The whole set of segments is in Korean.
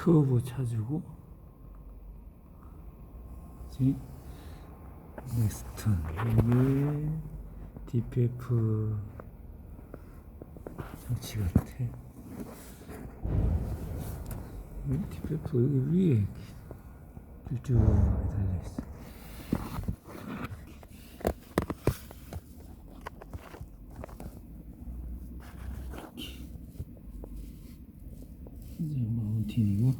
터보 차주고 지 넥스턴 이게 DPF 장치 같아. 이 DPF 여기 위에 쭈쭈하게 달려있어 이제 마운틴이고.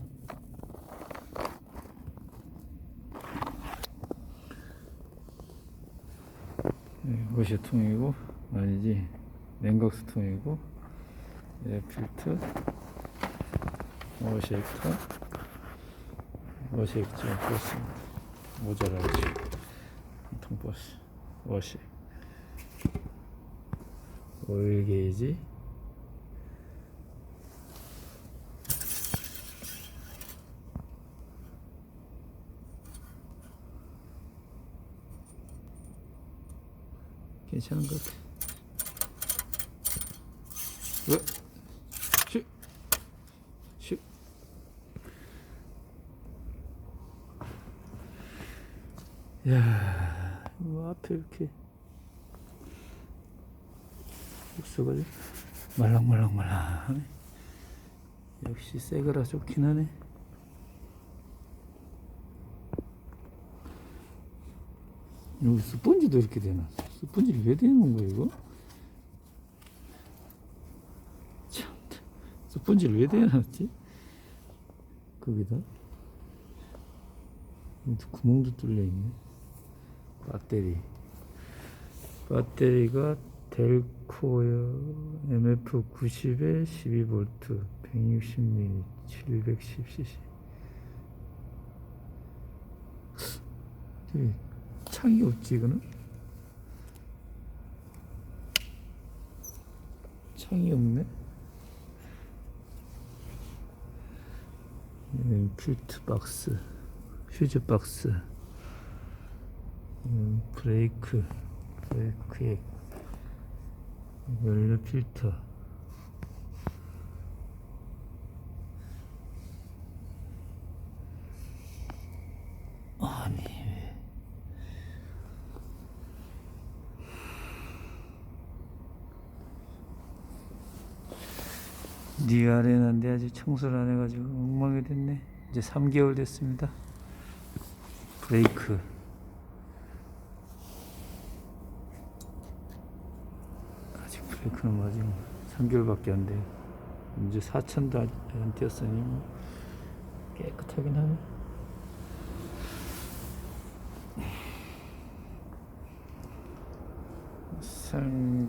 네, 워셔통이고 아니지 냉각수통이고 예, 필터 워쉐이터 워쉐이크 좀 뺐습니다. 모자라지 통버스 워시 오일 게이지 괜찮은 것 같아. 왜? 야, 뭐 앞에 이렇게 육수가 말랑말랑말랑 하네. 역시 새 거라 좋긴 하네. 여기 스펀지도 이렇게 되나? 스펀지를 왜 대는 거야 이거? 참, 스펀지를 왜 대놨지? 거기다 구멍도 뚫려 있네. 배터리. 배터리가 델코어 MF 90에 12V 160mAh 710cc. 창이 없지 이거는? 창이 없네. 음, 필트 박스, 휴즈 박스, 음, 브레이크, 브레이크액, 연료 필터. 아니 왜? 네 아래는데 아직 청소를 안 해가지고 엉망이 됐네. 이제 3개월 됐습니다. 브레이크. 아직 브레이크는 맞지 3개월밖에 안 돼요. 이제 4천도 안 뛰었으니 뭐 깨끗하긴 하네. 상